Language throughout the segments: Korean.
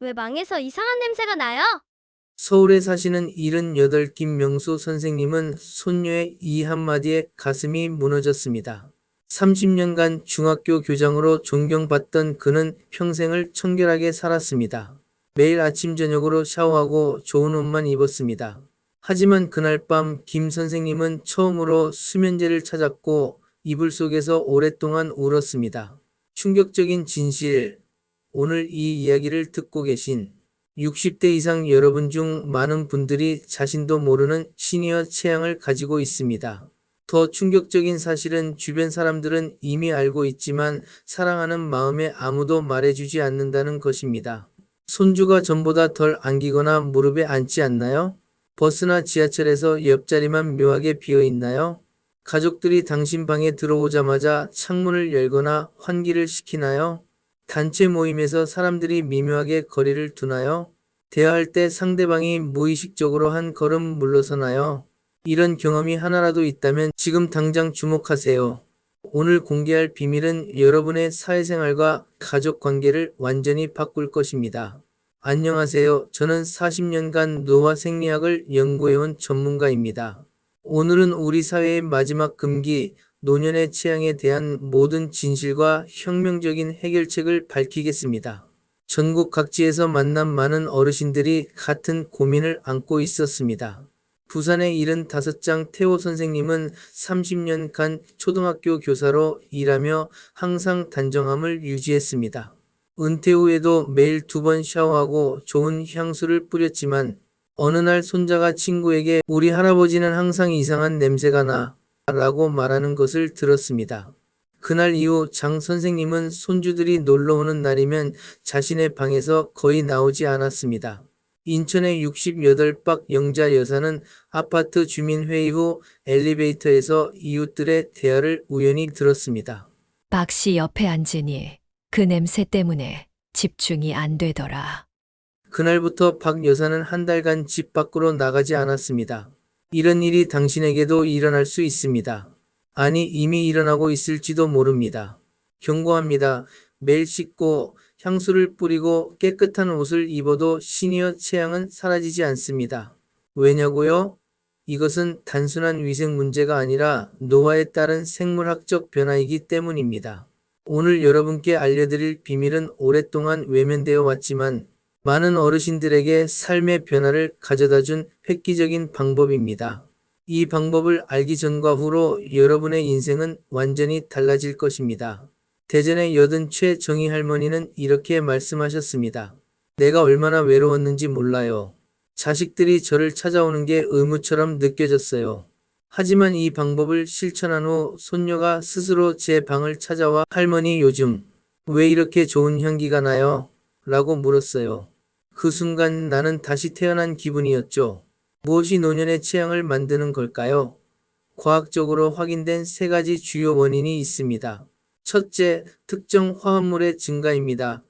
왜 망해서 이상한 냄새가 나요? 서울에 사시는 78 김명수 선생님은 손녀의 이 한마디에 가슴이 무너졌습니다. 30년간 중학교 교장으로 존경받던 그는 평생을 청결하게 살았습니다. 매일 아침 저녁으로 샤워하고 좋은 옷만 입었습니다. 하지만 그날 밤 김 선생님은 처음으로 수면제를 찾았고 이불 속에서 오랫동안 울었습니다. 충격적인 진실. 오늘 이 이야기를 듣고 계신 60대 이상 여러분 중 많은 분들이 자신도 모르는 시니어 체향을 가지고 있습니다. 더 충격적인 사실은 주변 사람들은 이미 알고 있지만 사랑하는 마음에 아무도 말해주지 않는다는 것입니다. 손주가 전보다 덜 안기거나 무릎에 앉지 않나요? 버스나 지하철에서 옆자리만 묘하게 비어 있나요? 가족들이 당신 방에 들어오자마자 창문을 열거나 환기를 시키나요? 단체 모임에서 사람들이 미묘하게 거리를 두나요? 대화할 때 상대방이 무의식적으로 한 걸음 물러서나요? 이런 경험이 하나라도 있다면 지금 당장 주목하세요. 오늘 공개할 비밀은 여러분의 사회생활과 가족 관계를 완전히 바꿀 것입니다. 안녕하세요. 저는 40년간 노화 생리학을 연구해온 전문가입니다. 오늘은 우리 사회의 마지막 금기, 노년의 취향에 대한 모든 진실과 혁명적인 해결책을 밝히겠습니다. 전국 각지에서 만난 많은 어르신들이 같은 고민을 안고 있었습니다. 부산의 75장 태호 선생님은 30년간 초등학교 교사로 일하며 항상 단정함을 유지했습니다. 은퇴 후에도 매일 두 번 샤워하고 좋은 향수를 뿌렸지만 어느 날 손자가 친구에게 우리 할아버지는 항상 이상한 냄새가 나 라고 말하는 것을 들었습니다. 그날 이후 장 선생님은 손주들이 놀러 오는 날이면 자신의 방에서 거의 나오지 않았습니다. 인천의 68박 영자 여사는 아파트 주민회의 후 엘리베이터에서 이웃들의 대화를 우연히 들었습니다. 박 씨 옆에 앉으니 그 냄새 때문에 집중이 안 되더라. 그날부터 박 여사는 한 달간 집 밖으로 나가지 않았습니다. 이런 일이 당신에게도 일어날 수 있습니다. 아니, 이미 일어나고 있을지도 모릅니다. 경고합니다. 매일 씻고 향수를 뿌리고 깨끗한 옷을 입어도 시니어 체향은 사라지지 않습니다. 왜냐고요? 이것은 단순한 위생 문제가 아니라 노화에 따른 생물학적 변화이기 때문입니다. 오늘 여러분께 알려드릴 비밀은 오랫동안 외면되어 왔지만 많은 어르신들에게 삶의 변화를 가져다 준 획기적인 방법입니다. 이 방법을 알기 전과 후로 여러분의 인생은 완전히 달라질 것입니다. 대전의 여든 최정희 할머니는 이렇게 말씀하셨습니다. 내가 얼마나 외로웠는지 몰라요. 자식들이 저를 찾아오는 게 의무처럼 느껴졌어요. 하지만 이 방법을 실천한 후 손녀가 스스로 제 방을 찾아와 할머니 요즘 왜 이렇게 좋은 향기가 나요? 라고 물었어요. 그 순간 나는 다시 태어난 기분이었죠. 무엇이 노년의 취향을 만드는 걸까요? 과학적으로 확인된 세 가지 주요 원인이 있습니다. 첫째, 특정 화합물의 증가입니다.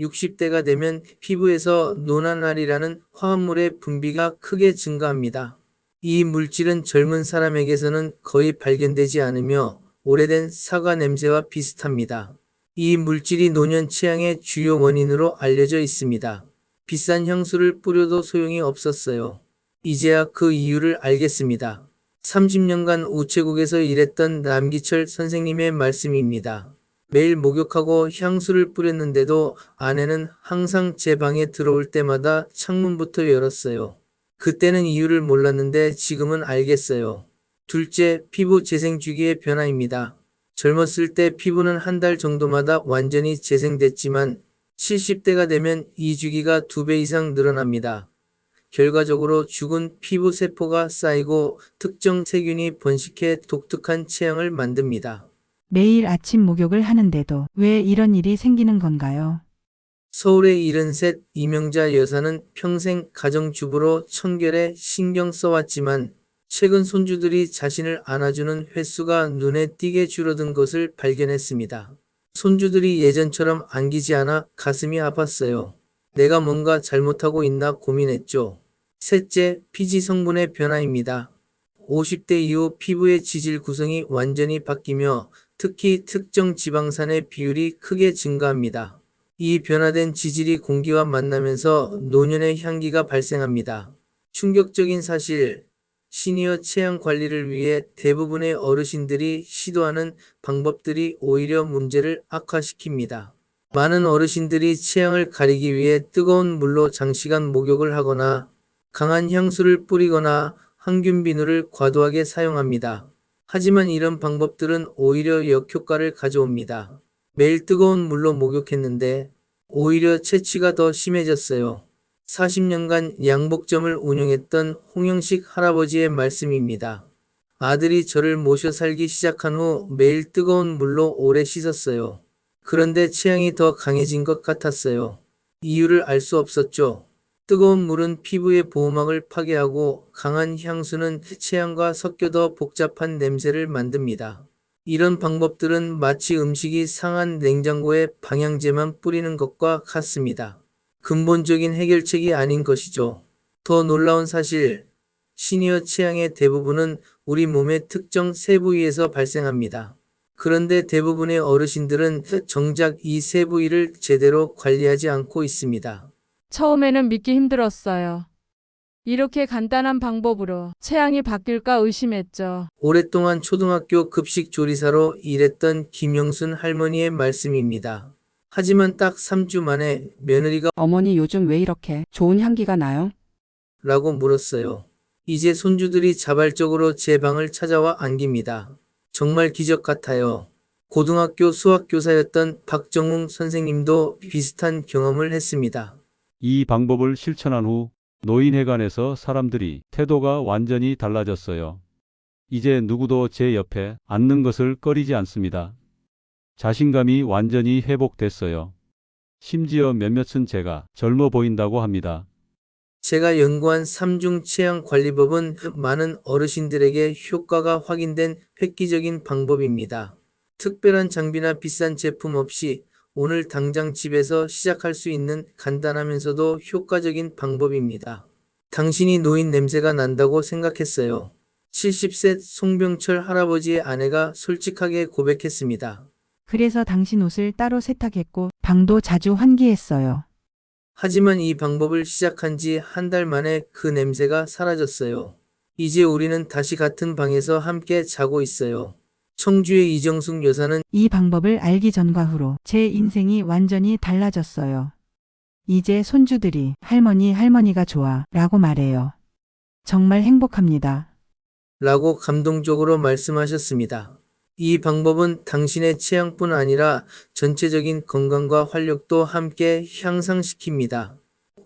60대가 되면 피부에서 노난알이라는 화합물의 분비가 크게 증가합니다. 이 물질은 젊은 사람에게서는 거의 발견되지 않으며 오래된 사과 냄새와 비슷합니다. 이 물질이 노년 취향의 주요 원인으로 알려져 있습니다. 비싼 향수를 뿌려도 소용이 없었어요. 이제야 그 이유를 알겠습니다. 30년간 우체국에서 일했던 남기철 선생님의 말씀입니다. 매일 목욕하고 향수를 뿌렸는데도 아내는 항상 제 방에 들어올 때마다 창문부터 열었어요. 그때는 이유를 몰랐는데 지금은 알겠어요. 둘째, 피부 재생 주기의 변화입니다. 젊었을 때 피부는 한 달 정도마다 완전히 재생됐지만 70대가 되면 이 주기가 두배 이상 늘어납니다. 결과적으로 죽은 피부 세포가 쌓이고 특정 세균이 번식해 독특한 체형을 만듭니다. 매일 아침 목욕을 하는데도 왜 이런 일이 생기는 건가요? 서울의 73 이명자 여사는 평생 가정주부로 청결에 신경 써왔지만 최근 손주들이 자신을 안아주는 횟수가 눈에 띄게 줄어든 것을 발견했습니다. 손주들이 예전처럼 안기지 않아 가슴이 아팠어요. 내가 뭔가 잘못하고 있나 고민했죠. 셋째, 피지 성분의 변화입니다. 50대 이후 피부의 지질 구성이 완전히 바뀌며 특히 특정 지방산의 비율이 크게 증가합니다. 이 변화된 지질이 공기와 만나면서 노년의 향기가 발생합니다. 충격적인 사실, 시니어 체양 관리를 위해 대부분의 어르신들이 시도하는 방법들이 오히려 문제를 악화시킵니다. 많은 어르신들이 체양을 가리기 위해 뜨거운 물로 장시간 목욕을 하거나 강한 향수를 뿌리거나 항균 비누를 과도하게 사용합니다. 하지만 이런 방법들은 오히려 역효과를 가져옵니다. 매일 뜨거운 물로 목욕했는데 오히려 체취가 더 심해졌어요. 40년간 양복점을 운영했던 홍영식 할아버지의 말씀입니다. 아들이 저를 모셔 살기 시작한 후 매일 뜨거운 물로 오래 씻었어요. 그런데 체향이 더 강해진 것 같았어요. 이유를 알 수 없었죠. 뜨거운 물은 피부의 보호막을 파괴하고 강한 향수는 체향과 섞여 더 복잡한 냄새를 만듭니다. 이런 방법들은 마치 음식이 상한 냉장고에 방향제만 뿌리는 것과 같습니다. 근본적인 해결책이 아닌 것이죠. 더 놀라운 사실, 시니어 체향의 대부분은 우리 몸의 특정 세 부위에서 발생합니다. 그런데 대부분의 어르신들은 정작 이 세 부위를 제대로 관리하지 않고 있습니다. 처음에는 믿기 힘들었어요. 이렇게 간단한 방법으로 체향이 바뀔까 의심했죠. 오랫동안 초등학교 급식 조리사로 일했던 김영순 할머니의 말씀입니다. 하지만 딱 3주 만에 며느리가 어머니 요즘 왜 이렇게 좋은 향기가 나요? 라고 물었어요. 이제 손주들이 자발적으로 제 방을 찾아와 안깁니다. 정말 기적 같아요. 고등학교 수학교사였던 박정웅 선생님도 비슷한 경험을 했습니다. 이 방법을 실천한 후 노인회관에서 사람들이 태도가 완전히 달라졌어요. 이제 누구도 제 옆에 앉는 것을 꺼리지 않습니다. 자신감이 완전히 회복됐어요. 심지어 몇몇은 제가 젊어 보인다고 합니다. 제가 연구한 삼중 체형 관리법은 많은 어르신들에게 효과가 확인된 획기적인 방법입니다. 특별한 장비나 비싼 제품 없이 오늘 당장 집에서 시작할 수 있는 간단하면서도 효과적인 방법입니다. 당신이 노인 냄새가 난다고 생각했어요. 70세 송병철 할아버지의 아내가 솔직하게 고백했습니다. 그래서 당신 옷을 따로 세탁했고 방도 자주 환기했어요. 하지만 이 방법을 시작한 지 한 달 만에 그 냄새가 사라졌어요. 이제 우리는 다시 같은 방에서 함께 자고 있어요. 청주의 이정숙 여사는 이 방법을 알기 전과 후로 제 인생이 완전히 달라졌어요. 이제 손주들이 할머니 할머니가 좋아 라고 말해요. 정말 행복합니다. 라고 감동적으로 말씀하셨습니다. 이 방법은 당신의 체형뿐 아니라 전체적인 건강과 활력도 함께 향상시킵니다.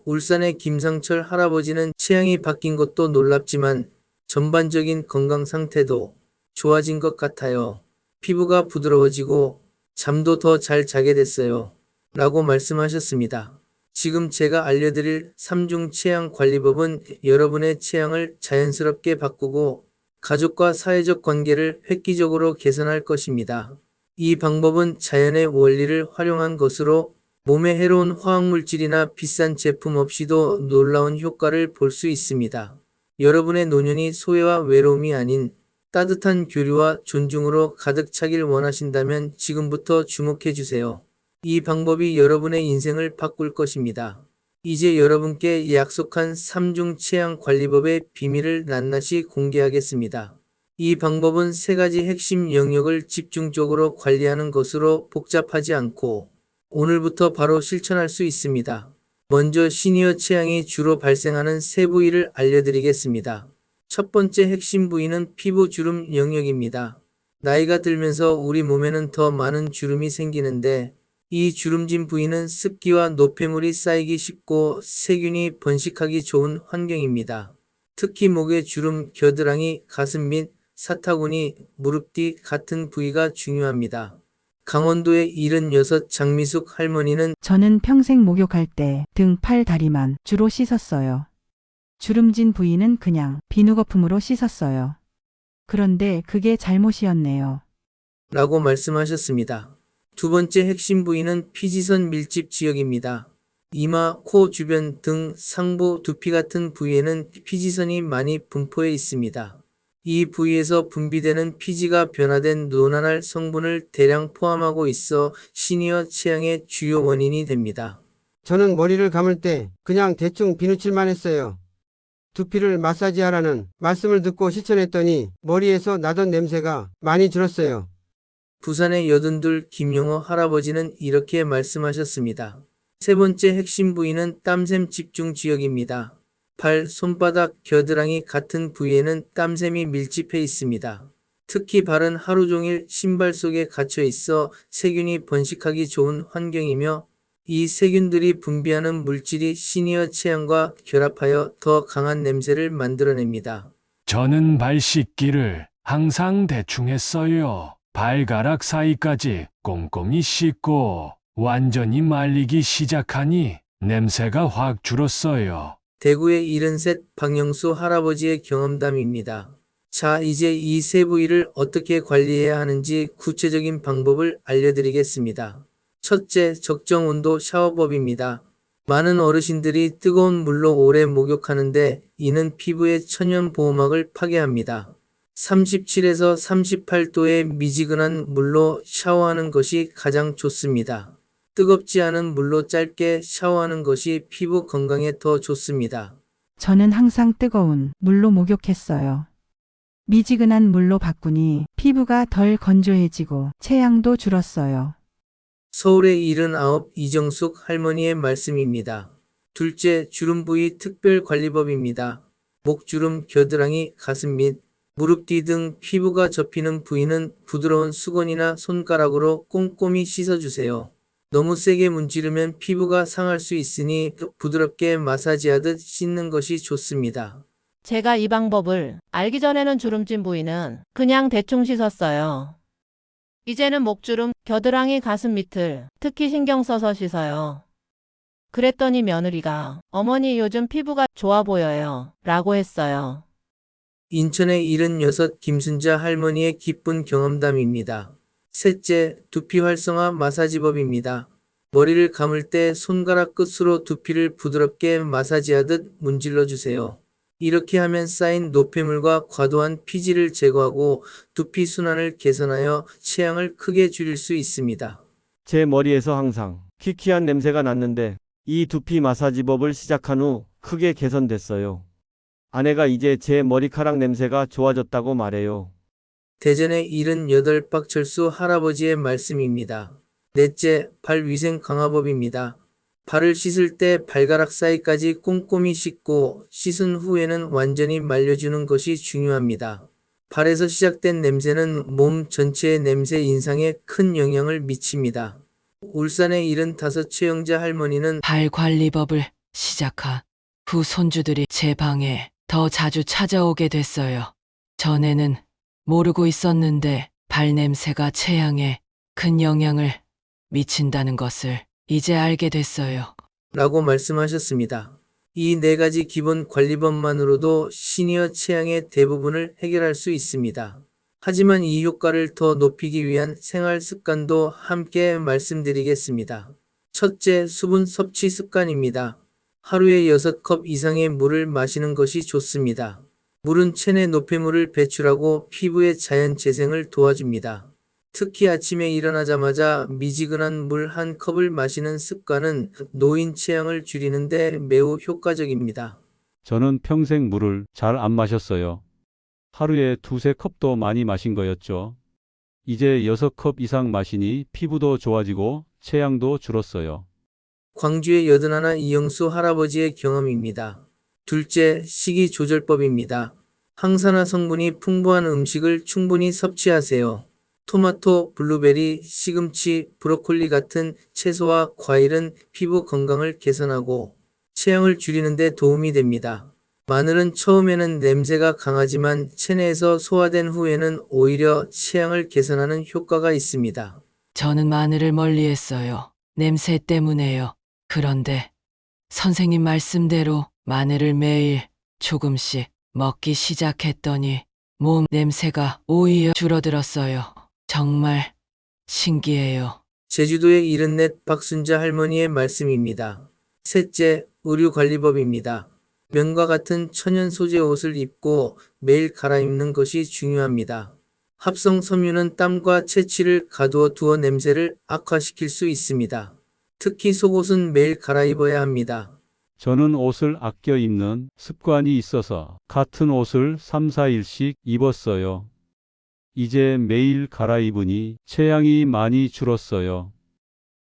울산의 김상철 할아버지는 체형이 바뀐 것도 놀랍지만 전반적인 건강 상태도 좋아진 것 같아요. 피부가 부드러워지고 잠도 더 잘 자게 됐어요. 라고 말씀하셨습니다. 지금 제가 알려드릴 3중 체형 관리법은 여러분의 체형을 자연스럽게 바꾸고 가족과 사회적 관계를 획기적으로 개선할 것입니다. 이 방법은 자연의 원리를 활용한 것으로 몸에 해로운 화학물질이나 비싼 제품 없이도 놀라운 효과를 볼 수 있습니다. 여러분의 노년이 소외와 외로움이 아닌 따뜻한 교류와 존중으로 가득 차길 원하신다면 지금부터 주목해 주세요. 이 방법이 여러분의 인생을 바꿀 것입니다. 이제 여러분께 약속한 3중 체양 관리법의 비밀을 낱낱이 공개하겠습니다. 이 방법은 세 가지 핵심 영역을 집중적으로 관리하는 것으로 복잡하지 않고 오늘부터 바로 실천할 수 있습니다. 먼저 시니어 체양이 주로 발생하는 세 부위를 알려드리겠습니다. 첫 번째 핵심 부위는 피부 주름 영역입니다. 나이가 들면서 우리 몸에는 더 많은 주름이 생기는데 이 주름진 부위는 습기와 노폐물이 쌓이기 쉽고 세균이 번식하기 좋은 환경입니다. 특히 목의 주름, 겨드랑이, 가슴 및 사타구니, 무릎 뒤 같은 부위가 중요합니다. 강원도의 76 장미숙 할머니는 저는 평생 목욕할 때 등, 팔, 다리만 주로 씻었어요. 주름진 부위는 그냥 비누 거품으로 씻었어요. 그런데 그게 잘못이었네요. 라고 말씀하셨습니다. 두 번째 핵심 부위는 피지선 밀집 지역입니다. 이마, 코 주변 등 상부, 두피 같은 부위에는 피지선이 많이 분포해 있습니다. 이 부위에서 분비되는 피지가 변화된 노난할 성분을 대량 포함하고 있어 시니어 체향의 주요 원인이 됩니다. 저는 머리를 감을 때 그냥 대충 비누칠만 했어요. 두피를 마사지하라는 말씀을 듣고 실천했더니 머리에서 나던 냄새가 많이 줄었어요. 부산의 여든둘 김용호 할아버지는 이렇게 말씀하셨습니다. 세 번째 핵심 부위는 땀샘 집중 지역입니다. 발, 손바닥, 겨드랑이 같은 부위에는 땀샘이 밀집해 있습니다. 특히 발은 하루 종일 신발 속에 갇혀 있어 세균이 번식하기 좋은 환경이며 이 세균들이 분비하는 물질이 시니어 체향과 결합하여 더 강한 냄새를 만들어냅니다. 저는 발 씻기를 항상 대충 했어요. 발가락 사이까지 꼼꼼히 씻고 완전히 말리기 시작하니 냄새가 확 줄었어요. 대구의 73 박영수 할아버지의 경험담입니다. 자, 이제 이 세 부위를 어떻게 관리해야 하는지 구체적인 방법을 알려드리겠습니다. 첫째, 적정 온도 샤워법입니다. 많은 어르신들이 뜨거운 물로 오래 목욕하는데 이는 피부의 천연 보호막을 파괴합니다. 37에서 38도의 미지근한 물로 샤워하는 것이 가장 좋습니다. 뜨겁지 않은 물로 짧게 샤워하는 것이 피부 건강에 더 좋습니다. 저는 항상 뜨거운 물로 목욕했어요. 미지근한 물로 바꾸니 피부가 덜 건조해지고 체향도 줄었어요. 서울의 79 이정숙 할머니의 말씀입니다. 둘째, 주름 부위 특별 관리법입니다. 목주름, 겨드랑이, 가슴 및 무릎 뒤 등 피부가 접히는 부위는 부드러운 수건이나 손가락으로 꼼꼼히 씻어주세요. 너무 세게 문지르면 피부가 상할 수 있으니 부드럽게 마사지하듯 씻는 것이 좋습니다. 제가 이 방법을 알기 전에는 주름진 부위는 그냥 대충 씻었어요. 이제는 목주름, 겨드랑이 가슴 밑을 특히 신경 써서 씻어요. 그랬더니 며느리가 어머니 요즘 피부가 좋아 보여요. 라고 했어요. 인천의 76 김순자 할머니의 기쁜 경험담입니다. 셋째, 두피 활성화 마사지법입니다. 머리를 감을 때 손가락 끝으로 두피를 부드럽게 마사지하듯 문질러 주세요. 이렇게 하면 쌓인 노폐물과 과도한 피지를 제거하고 두피 순환을 개선하여 체향을 크게 줄일 수 있습니다. 제 머리에서 항상 키키한 냄새가 났는데 이 두피 마사지법을 시작한 후 크게 개선됐어요. 아내가 이제 제 머리카락 냄새가 좋아졌다고 말해요. 대전의 78 박 철수 할아버지의 말씀입니다. 넷째, 발 위생 강화법입니다. 발을 씻을 때 발가락 사이까지 꼼꼼히 씻고 씻은 후에는 완전히 말려주는 것이 중요합니다. 발에서 시작된 냄새는 몸 전체의 냄새 인상에 큰 영향을 미칩니다. 울산의 75 최영자 할머니는 발 관리법을 시작한 후 손주들이 제 방에 더 자주 찾아오게 됐어요. 전에는 모르고 있었는데 발 냄새가 체향에 큰 영향을 미친다는 것을 이제 알게 됐어요. 라고 말씀하셨습니다. 이 네 가지 기본 관리법만으로도 시니어 체향의 대부분을 해결할 수 있습니다. 하지만 이 효과를 더 높이기 위한 생활 습관도 함께 말씀드리겠습니다. 첫째, 수분 섭취 습관입니다. 하루에 6컵 이상의 물을 마시는 것이 좋습니다. 물은 체내 노폐물을 배출하고 피부의 자연 재생을 도와줍니다. 특히 아침에 일어나자마자 미지근한 물 한 컵을 마시는 습관은 노인 체향을 줄이는데 매우 효과적입니다. 저는 평생 물을 잘 안 마셨어요. 하루에 두세 컵도 많이 마신 거였죠. 이제 여섯 컵 이상 마시니 피부도 좋아지고 체향도 줄었어요. 광주의 여든하나 이영수 할아버지의 경험입니다. 둘째, 식이 조절법입니다. 항산화 성분이 풍부한 음식을 충분히 섭취하세요. 토마토, 블루베리, 시금치, 브로콜리 같은 채소와 과일은 피부 건강을 개선하고 체형을 줄이는 데 도움이 됩니다. 마늘은 처음에는 냄새가 강하지만 체내에서 소화된 후에는 오히려 체향을 개선하는 효과가 있습니다. 저는 마늘을 멀리했어요. 냄새 때문에요. 그런데 선생님 말씀대로 마늘을 매일 조금씩 먹기 시작했더니 몸 냄새가 오히려 줄어들었어요. 정말 신기해요. 제주도의 74 박순자 할머니의 말씀입니다. 셋째, 의류관리법입니다. 면과 같은 천연 소재 옷을 입고 매일 갈아입는 것이 중요합니다. 합성 섬유는 땀과 채취를 가두어 두어 냄새를 악화시킬 수 있습니다. 특히 속옷은 매일 갈아입어야 합니다. 저는 옷을 아껴 입는 습관이 있어서 같은 옷을 3, 4일씩 입었어요. 이제 매일 갈아입으니 체향이 많이 줄었어요.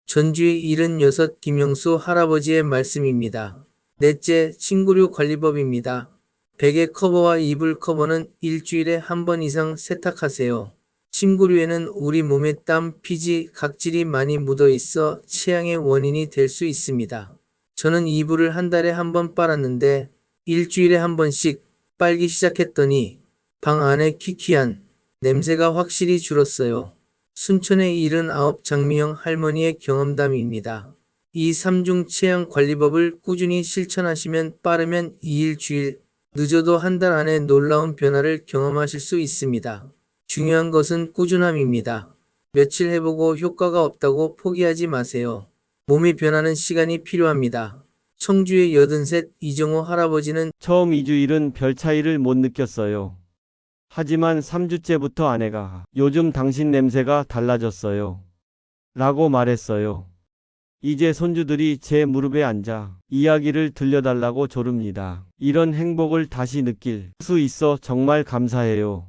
전주의 76 김영수 할아버지의 말씀입니다. 넷째, 친구류 관리법입니다. 베개 커버와 이불 커버는 일주일에 한 번 이상 세탁하세요. 침구류에는 우리 몸에 땀, 피지, 각질이 많이 묻어 있어 체향의 원인이 될 수 있습니다. 저는 이불을 한 달에 한 번 빨았는데 일주일에 한 번씩 빨기 시작했더니 방 안에 키키한 냄새가 확실히 줄었어요. 순천의 79 장미영 할머니의 경험담입니다. 이 3중 체양 관리법을 꾸준히 실천하시면 빠르면 2일 주일, 늦어도 한 달 안에 놀라운 변화를 경험하실 수 있습니다. 중요한 것은 꾸준함입니다. 며칠 해보고 효과가 없다고 포기하지 마세요. 몸이 변하는 시간이 필요합니다. 청주의 83 이정호 할아버지는 처음 2주일은 별 차이를 못 느꼈어요. 하지만 3주째부터 아내가 요즘 당신 냄새가 달라졌어요. 라고 말했어요. 이제 손주들이 제 무릎에 앉아 이야기를 들려달라고 조릅니다. 이런 행복을 다시 느낄 수 있어 정말 감사해요.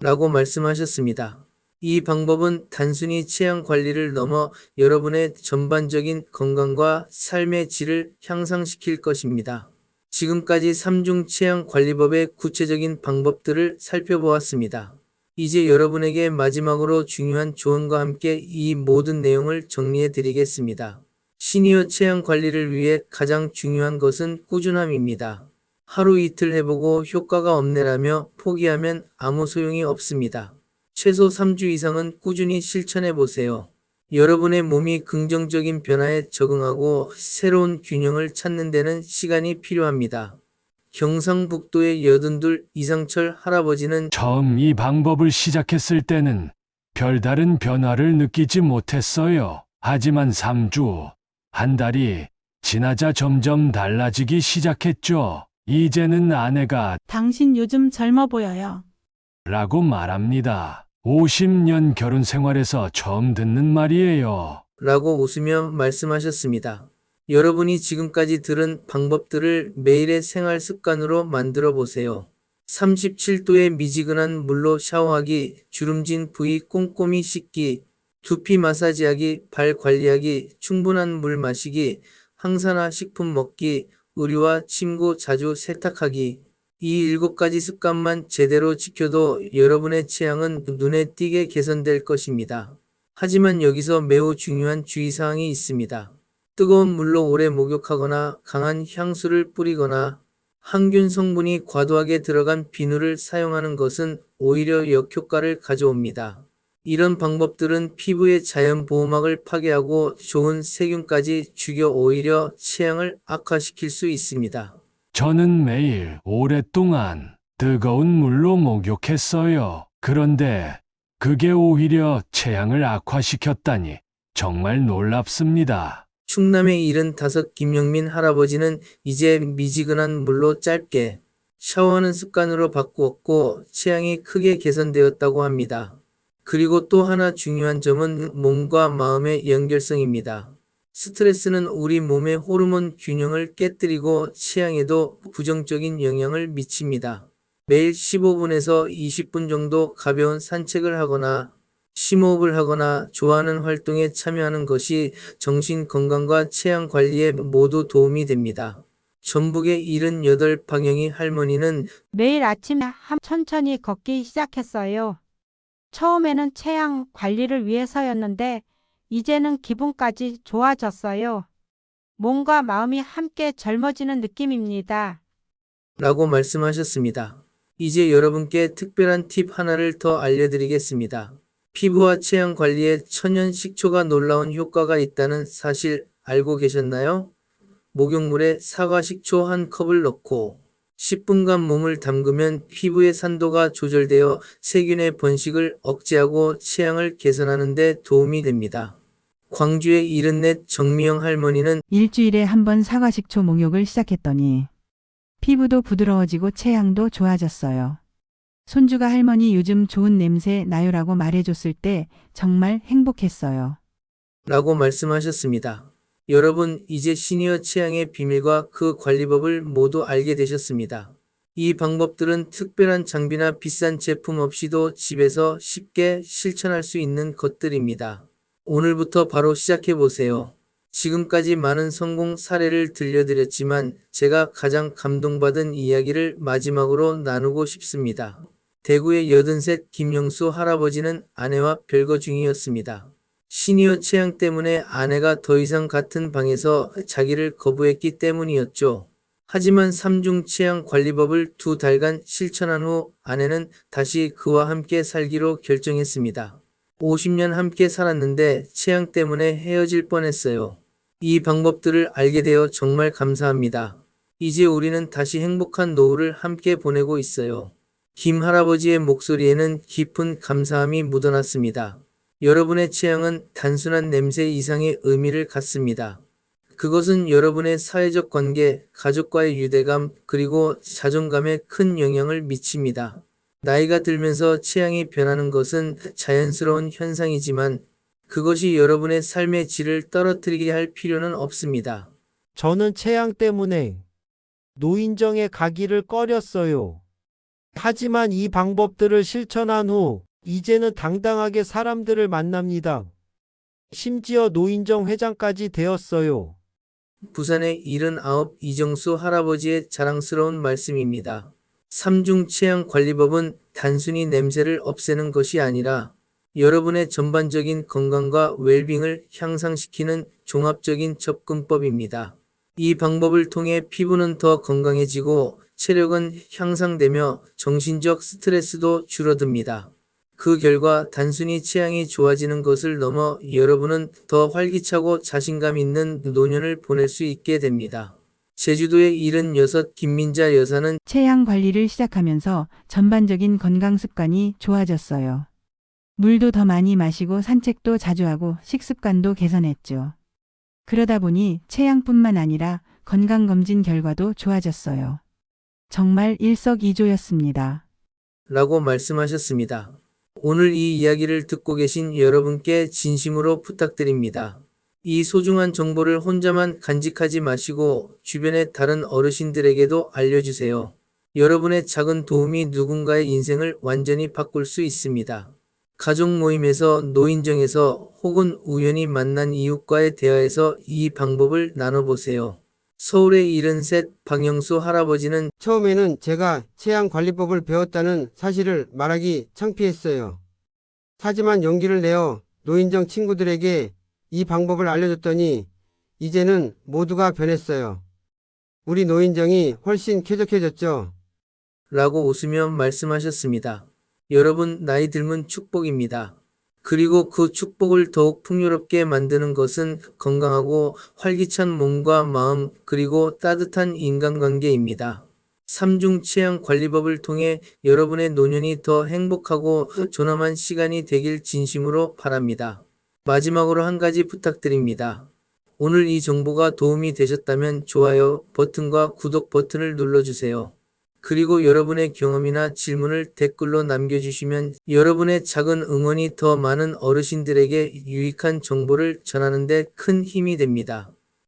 라고 말씀하셨습니다. 이 방법은 단순히 체형 관리를 넘어 여러분의 전반적인 건강과 삶의 질을 향상시킬 것입니다. 지금까지 3중 체형 관리법의 구체적인 방법들을 살펴보았습니다. 이제 여러분에게 마지막으로 중요한 조언과 함께 이 모든 내용을 정리해 드리겠습니다. 시니어 체형 관리를 위해 가장 중요한 것은 꾸준함입니다. 하루 이틀 해보고 효과가 없네라며 포기하면 아무 소용이 없습니다. 최소 3주 이상은 꾸준히 실천해 보세요. 여러분의 몸이 긍정적인 변화에 적응하고 새로운 균형을 찾는 데는 시간이 필요합니다. 경상북도의 82 이상철 할아버지는 처음 이 방법을 시작했을 때는 별다른 변화를 느끼지 못했어요. 하지만 3주, 한 달이 지나자 점점 달라지기 시작했죠. 이제는 아내가 당신 요즘 젊어 보여요. 라고 말합니다. 50년 결혼 생활에서 처음 듣는 말이에요. 라고 웃으며 말씀하셨습니다. 여러분이 지금까지 들은 방법들을 매일의 생활 습관으로 만들어 보세요. 37도의 미지근한 물로 샤워하기, 주름진 부위 꼼꼼히 씻기, 두피 마사지하기, 발 관리하기, 충분한 물 마시기, 항산화 식품 먹기, 의류와 침구 자주 세탁하기. 이 일곱 가지 습관만 제대로 지켜도 여러분의 체형은 눈에 띄게 개선될 것입니다. 하지만 여기서 매우 중요한 주의사항이 있습니다. 뜨거운 물로 오래 목욕하거나 강한 향수를 뿌리거나 항균 성분이 과도하게 들어간 비누를 사용하는 것은 오히려 역효과를 가져옵니다. 이런 방법들은 피부의 자연 보호막을 파괴하고 좋은 세균까지 죽여 오히려 체형을 악화시킬 수 있습니다. 저는 매일 오랫동안 뜨거운 물로 목욕했어요. 그런데 그게 오히려 체향을 악화시켰다니 정말 놀랍습니다. 충남의 75 김영민 할아버지는 이제 미지근한 물로 짧게 샤워하는 습관으로 바꾸었고 체향이 크게 개선되었다고 합니다. 그리고 또 하나 중요한 점은 몸과 마음의 연결성입니다. 스트레스는 우리 몸의 호르몬 균형을 깨뜨리고 체향에도 부정적인 영향을 미칩니다. 매일 15분에서 20분 정도 가벼운 산책을 하거나 심호흡을 하거나 좋아하는 활동에 참여하는 것이 정신 건강과 체형 관리에 모두 도움이 됩니다. 전북의 78 방영희 할머니는 매일 아침에 한 천천히 걷기 시작했어요. 처음에는 체양 관리를 위해서였는데 이제는 기분까지 좋아졌어요. 몸과 마음이 함께 젊어지는 느낌입니다. 라고 말씀하셨습니다. 이제 여러분께 특별한 팁 하나를 더 알려드리겠습니다. 피부와 체형 관리에 천연 식초가 놀라운 효과가 있다는 사실 알고 계셨나요? 목욕물에 사과 식초 한 컵을 넣고 10분간 몸을 담그면 피부의 산도가 조절되어 세균의 번식을 억제하고 체형을 개선하는 데 도움이 됩니다. 광주의 74 정미영 할머니는 일주일에 한 번 사과식초 목욕을 시작했더니 피부도 부드러워지고 체향도 좋아졌어요. 손주가 할머니 요즘 좋은 냄새 나요라고 말해줬을 때 정말 행복했어요. 라고 말씀하셨습니다. 여러분, 이제 시니어 취향의 비밀과 그 관리법을 모두 알게 되셨습니다. 이 방법들은 특별한 장비나 비싼 제품 없이도 집에서 쉽게 실천할 수 있는 것들입니다. 오늘부터 바로 시작해 보세요. 지금까지 많은 성공 사례를 들려드렸지만 제가 가장 감동받은 이야기를 마지막으로 나누고 싶습니다. 대구의 83 김영수 할아버지는 아내와 별거 중이었습니다. 시니어 취향 때문에 아내가 더 이상 같은 방에서 자기를 거부했기 때문이었죠. 하지만 삼중 취향 관리법을 두 달간 실천한 후 아내는 다시 그와 함께 살기로 결정했습니다. 50년 함께 살았는데 취향 때문에 헤어질 뻔했어요. 이 방법들을 알게 되어 정말 감사합니다. 이제 우리는 다시 행복한 노후를 함께 보내고 있어요. 김 할아버지의 목소리에는 깊은 감사함이 묻어났습니다. 여러분의 취향은 단순한 냄새 이상의 의미를 갖습니다. 그것은 여러분의 사회적 관계, 가족과의 유대감, 그리고 자존감에 큰 영향을 미칩니다. 나이가 들면서 취향이 변하는 것은 자연스러운 현상이지만 그것이 여러분의 삶의 질을 떨어뜨리게 할 필요는 없습니다. 저는 체양 때문에 노인정에 가기를 꺼렸어요. 하지만 이 방법들을 실천한 후 이제는 당당하게 사람들을 만납니다. 심지어 노인정 회장까지 되었어요. 부산의 79 이정수 할아버지의 자랑스러운 말씀입니다. 삼중 취향 관리법은 단순히 냄새를 없애는 것이 아니라 여러분의 전반적인 건강과 웰빙을 향상시키는 종합적인 접근법입니다. 이 방법을 통해 피부는 더 건강해지고 체력은 향상되며 정신적 스트레스도 줄어듭니다. 그 결과 단순히 취향이 좋아지는 것을 넘어 여러분은 더 활기차고 자신감 있는 노년을 보낼 수 있게 됩니다. 제주도의 76 김민자 여사는 체향 관리를 시작하면서 전반적인 건강 습관이 좋아졌어요. 물도 더 많이 마시고 산책도 자주 하고 식습관도 개선했죠. 그러다 보니 체향뿐만 아니라 건강검진 결과도 좋아졌어요. 정말 일석이조였습니다. 라고 말씀하셨습니다. 오늘 이 이야기를 듣고 계신 여러분께 진심으로 부탁드립니다. 이 소중한 정보를 혼자만 간직하지 마시고 주변의 다른 어르신들에게도 알려주세요. 여러분의 작은 도움이 누군가의 인생을 완전히 바꿀 수 있습니다. 가족 모임에서 노인정에서 혹은 우연히 만난 이웃과의 대화에서 이 방법을 나눠보세요. 서울의 73 박영수 할아버지는 처음에는 제가 체양 관리법을 배웠다는 사실을 말하기 창피했어요. 하지만 용기를 내어 노인정 친구들에게 이 방법을 알려줬더니 이제는 모두가 변했어요. 우리 노인정이 훨씬 쾌적해졌죠. 라고 웃으며 말씀하셨습니다. 여러분, 나이 들면 축복입니다. 그리고 그 축복을 더욱 풍요롭게 만드는 것은 건강하고 활기찬 몸과 마음 그리고 따뜻한 인간관계입니다. 삼중 취향 관리법을 통해 여러분의 노년이 더 행복하고 존엄한 시간이 되길 진심으로 바랍니다. 마지막으로 한 가지 부탁드립니다. 오늘 이 정보가 도움이 되셨다면 좋아요 버튼과 구독 버튼을 눌러주세요. 그리고 여러분의 경험이나 질문을 댓글로 남겨주시면 여러분의 작은 응원이 더 많은 어르신들에게 유익한 정보를 전하는 데 큰 힘이 됩니다.